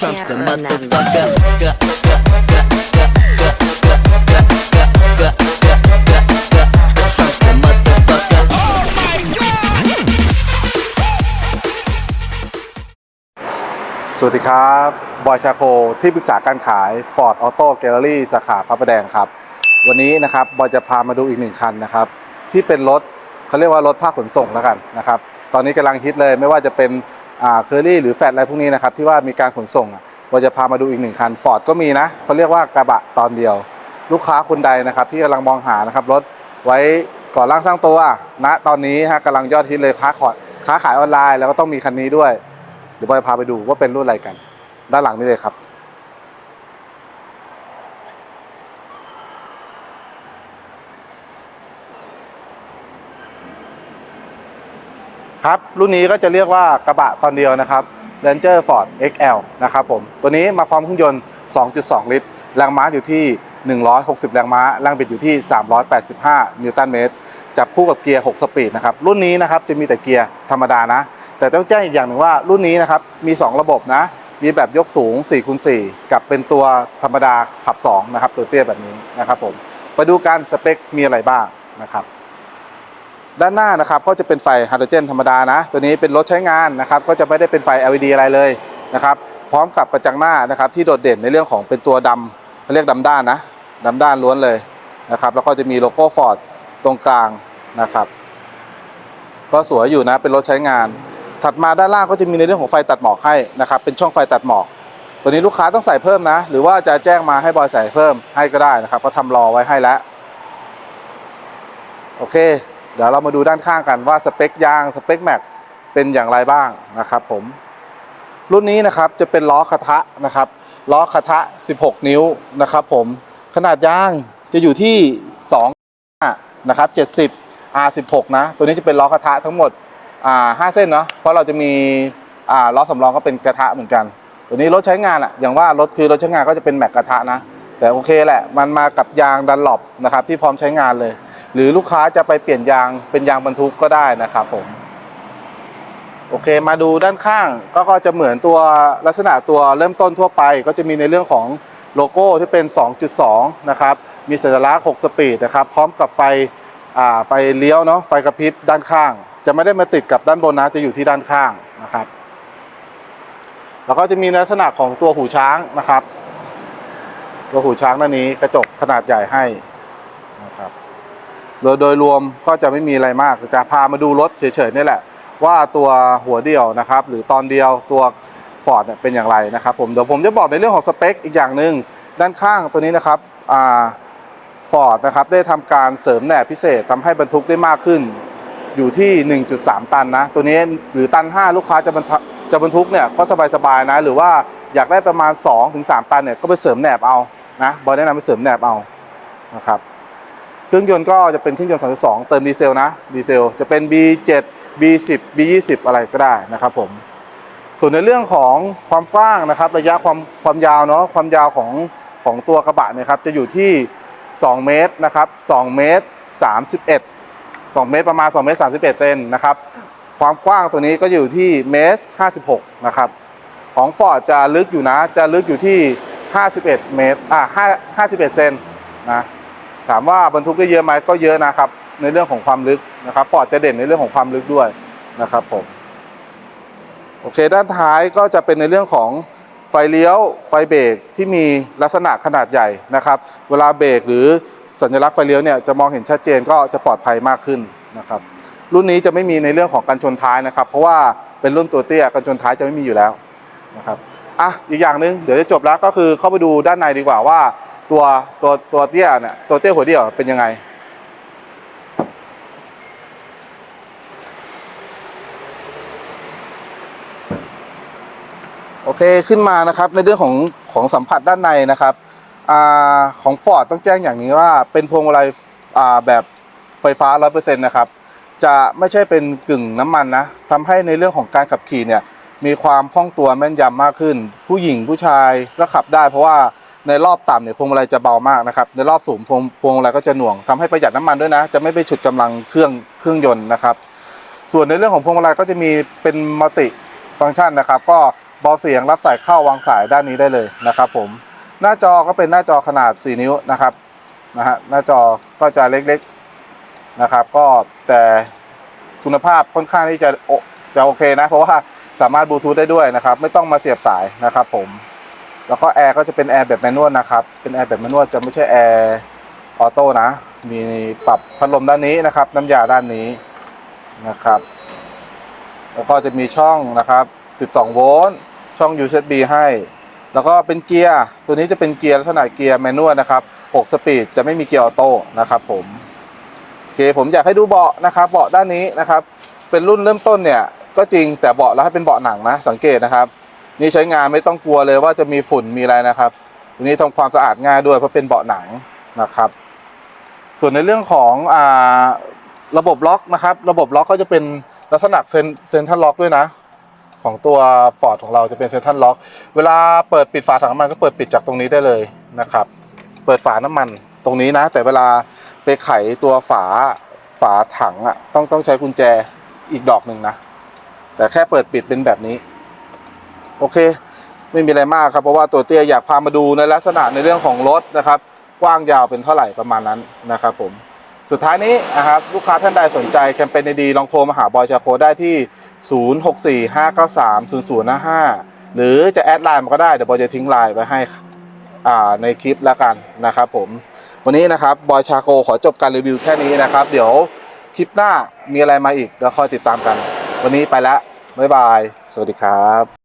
trumps the motherfucker. สวัสดีครับ บอยชาโค ที่ปรึกษาการขาย Ford Auto Gallery สาขาพระประแดงครับ วันนี้นะครับ บอยจะพามาดูอีกหนึ่งคันนะครับ ที่เป็นรถเขาเรียกว่ารถภาคขนส่งแล้วกันนะครับ ตอนนี้กำลังฮิตเลยไม่ว่าจะเป็น เคอรี่หรือแฟลตอะไรพวกนี้นะครับที่ว่ามีการขนส่งอะบอยจะพามาดูอีกหนึ่งคันฟอร์ดก็มีนะเขาเรียกว่ากระบะตอนเดียว ลูกค้าคนใดนะครับที่กำลังมองหานะครับรถไว้ก่อร่างสร้างตัวณตอนนี้ฮะกำลังยอดฮิตเลยค้าขอดค้าขายออนไลน์แล้วก็ต้องมีคันนี้ด้วยเดี๋ยวบอยพาไปดูว่าเป็นรุ่นอะไรกัน ด้านหลังนี้เลยครับ ครับ รุ่นนี้ก็จะเรียกว่ากระบะตอนเดียวนะครับ Ranger Ford XL นะครับผม ตัวนี้มาพร้อมเครื่องยนต์ 2.2 ลิตร แรงม้าอยู่ที่ 160 แรงม้า แรงบิดอยู่ที่ 385 นิวตันเมตร จับคู่กับเกียร์ 6 สปีดนะครับ รุ่นนี้นะครับจะมีแต่เกียร์ธรรมดานะ แต่ต้องแจ้งอีกอย่างหนึ่งว่ารุ่นนี้นะครับมี 2 ระบบนะ มีแบบยกสูง4คูณ4กับเป็นตัวธรรมดาขับ 2 นะครับ ตัวเตี้ยแบบนี้นะครับผม ไปดูการสเปคมีอะไรบ้างนะครับ ด้านหน้านะครับก็จะเป็นไฟฮาโดรเจนธรรมดานะ ตัวนี้เป็นรถใช้งานนะครับก็จะไม่ได้เป็นไฟ LED อะไรเลยนะครับพร้อมกับกระจังหน้านะครับที่โดดเด่นในเรื่องของเป็นตัวดำเขาเรียกดำด้านนะดำด้านล้วนเลยนะครับแล้วก็จะมีโลโก้ฟอร์ดตรงกลางนะครับก็สวยอยู่นะเป็นรถใช้งาน ถัดมาด้านล่างก็จะมีในเรื่องของไฟตัดหมอกให้นะครับเป็นช่องไฟตัดหมอก ตัวนี้ลูกค้าต้องใส่เพิ่มนะ หรือว่าจะแจ้งมาให้บอยใส่เพิ่มให้ก็ได้นะครับ ก็ทำรอไว้ให้แล้วโอเค ดี๋ยวเรามาดูด้านข้างกันว่าสเปคยางสเปคแม็กเป็นอย่างไรบ้างนะครับผมรุ่นนี้นะครับจะเป็นล้อคาทะนะครับล้อคาทะ 16 นิ้วนะครับผมขนาดยางจะอยู่ที่2นะครับ70 R16 นะตัวนี้จะเป็นล้อคาทะทั้งหมดอ่า5เส้นเนาะเพราะเราจะมีอ่าล้อสำรองก็เป็นกระทะเหมือนกัน ตัวนี้รถใช้งานอะอย่างว่ารถคือรถใช้งานก็จะเป็นแม็กกระทะนะ แต่โอเคแหละ มันมากับยางดันหลบนะครับที่พร้อมใช้งานเลย หรือลูกค้าจะไปเปลี่ยนยางเป็นยางบรรทุกก็ได้นะครับผมโอเคมาดูด้านข้างก็ก็จะเหมือนตัวลักษณะตัวเริ่มต้นทั่วไป ก็จะมีในเรื่องของโลโก้ที่เป็น 2.2 นะครับ มีสัญลักษณ์ 6 สปีดนะครับ พร้อมกับไฟอ่าไฟเลี้ยวเนาะไฟกระพริบด้านข้าง จะไม่ได้มาติดกับด้านบนนะจะอยู่ที่ด้านข้างนะครับ แล้วก็จะมีลักษณะของตัวหูช้างนะครับ ตัวหูช้างด้านนี้กระจกขนาดใหญ่ให้นะครับโดยโดยรวมก็จะไม่มีอะไรมากจะพามาดูรถเฉยๆนี่แหละ ว่าตัวหัวเดียวนะครับ หรือตอนเดียวตัวฟอร์ดเป็นอย่างไรนะครับผมเดี๋ยวผมจะบอกในเรื่องของสเปคอีกอย่างหนึ่งด้านข้างตัวนี้นะครับฟอร์ดนะครับได้ทำการเสริมแหนบพิเศษทำให้บรรทุกได้มากขึ้น อยู่ที่ 1.3 ตันนะ ตัวนี้หรือตัน 5 ลูกค้าจะบรรทจะบรรทุกเนี่ยก็สบายๆนะ หรือว่าอยากได้ประมาณ 2-3 ตันเนี่ยก็ไปเสริมแหนบเอา นะบอยแนะนำไปเสริมแหนบเอานะครับเครื่องยนต์ก็จะเป็นเครื่องยนต์ 32 เติมดีเซลนะดีเซลจะเป็น B7 B10 B20 อะไรก็ได้นะครับผมส่วนในเรื่องของความกว้างนะครับระยะความความยาวเนาะความยาวของของตัวกระบะเนะครับจะอยู่ที่ 2 เมตรนะครับ2เมตร 31 2 เมตรประมาณ 2 เมตร 31 เซนนะครับ ความกว้างตัวนี้ก็อยู่ที่เมตร 56 นะครับ ของ Ford จะลึกอยู่นะ จะลึกอยู่ที่ 51 เมตรอ่า5 51 เซนนะถามว่าบรรทุกได้เยอะไหมก็เยอะนะครับ ในเรื่องของความลึกนะครับฟอร์ดจะเด่นในเรื่องของความลึกด้วยนะครับผมโอเคด้านท้ายก็จะเป็นในเรื่องของไฟเลี้ยวไฟเบรกที่มีลักษณะขนาดใหญ่นะครับ เวลาเบรกหรือสัญลักษณ์ไฟเลี้ยวเนี่ยจะมองเห็นชัดเจนก็จะปลอดภัยมากขึ้นนะครับ รุ่นนี้จะไม่มีในเรื่องของกันชนท้ายนะครับ เพราะว่าเป็นรุ่นตัวเตี้ยกันชนท้ายจะไม่มีอยู่แล้วนะครับ อะอีกอย่างหนึ่งเดี๋ยวจะจบแล้วก็คือเข้าไปดูด้านในดีกว่าว่า ตัวตัวตัวเตี้ยเนี่ยตัวเตี้ยหัวเดี่ยวเป็นยังไง โอเคขึ้นมานะครับในเรื่องของของสัมผัสด้านในนะครับอาของ Ford ต้องแจ้งอย่างนี้ว่าเป็นพวงมาลัยอ่าแบบไฟฟ้า 100%นะครับจะไม่ใช่เป็นกึ่งน้ำมันนะทำให้ในเรื่องของการขับขี่เนี่ย มีความคล่องตัวแม่นยำมากขึ้น ผู้หญิงผู้ชายก็ขับได้ เพราะว่าในรอบต่ำเนี่ยพวงมาลัยจะเบามากนะครับในรอบสูงพวงพวงมาลัยก็จะหน่วงทำให้ประหยัดน้ำมันด้วยนะ จะไม่ไปฉุดกำลังเครื่องเครื่องยนต์นะครับ ส่วนในเรื่องของพวงมาลัยก็จะมีเป็นมัลติฟังก์ชันนะครับ ก็เบาเสียงรับสายเข้าวางสายด้านนี้ได้เลยนะครับ ผมหน้าจอก็เป็นหน้าจอขนาด 4 นิ้วนะครับนะฮะหน้าจอก็จะเล็กๆนะครับ ก็แต่คุณภาพค่อนข้างที่จะจะโอเคนะ เพราะว่า สามารถบลูทูธได้ด้วยนะครับ ไม่ต้องมาเสียบสายนะครับผม แล้วก็แอร์ก็จะเป็นแอร์แบบแมนนวลนะครับ เป็นแอร์แบบแมนนวลจะไม่ใช่แอร์ออโต้นะ มีปรับพัดลมด้านนี้นะครับ น้ำยาด้านนี้นะครับ แล้วก็จะมีช่องนะครับ 12 โวลต์ ช่อง USB ให้ แล้วก็เป็นเกียร์ ตัวนี้จะเป็นเกียร์ลักษณะเกียร์แมนนวลนะครับ 6 สปีดจะไม่มีเกียร์ออโต้นะครับผม โอเค ผมอยากให้ดูเบาะนะครับ เบาะด้านนี้นะครับ เป็นรุ่นเริ่มต้นเนี่ย ก็จริงแต่เบาะแล้วให้เป็นเบาะหนังนะสังเกตนะครับ นี่ใช้งานไม่ต้องกลัวเลยว่าจะมีฝุ่นมีอะไรนะครับตัวนี้ทำความสะอาดง่ายด้วยเพราะเป็นเบาะหนังนะครับ ส่วนในเรื่องของอ่าระบบล็อกนะครับ ระบบล็อกก็จะเป็นลักษณะเซนเซนทัลล็อกด้วยนะ ของตัว Ford ของเราจะเป็นเซนทัลล็อก เวลาเปิดปิดฝาถังน้ำมันก็เปิดปิดจากตรงนี้ได้เลยนะครับ เปิดฝาน้ำมันตรงนี้นะ แต่เวลาไปไขตัวฝาฝาถังอะต้องต้องใช้กุญแจอีกดอกหนึ่งนะ แต่แค่เปิดปิดเป็นแบบนี้ โอเค ไม่มีอะไรมากครับ เพราะว่าตัวเตี้ยอยากพามาดูในลักษณะในเรื่องของรถนะครับ กว้างยาวเป็นเท่าไหร่ประมาณนั้นนะครับผมสุดท้ายนี้นะครับลูกค้าท่านใดสนใจแคมเปญดีๆลองโทรมาหาบอยชาโคได้ที่ 0645930055 หรือจะแอดไลน์มาก็ได้เดี๋ยวบอยจะทิ้งไลน์ไว้ให้ในคลิปแล้วกันนะครับผมวันนี้นะครับบอยชาโคขอจบการรีวิวแค่นี้นะครับ เดี๋ยวคลิปหน้ามีอะไรมาอีกแล้วคอยติดตามกัน วันนี้ไปแล้ว บ๊ายบาย สวัสดีครับ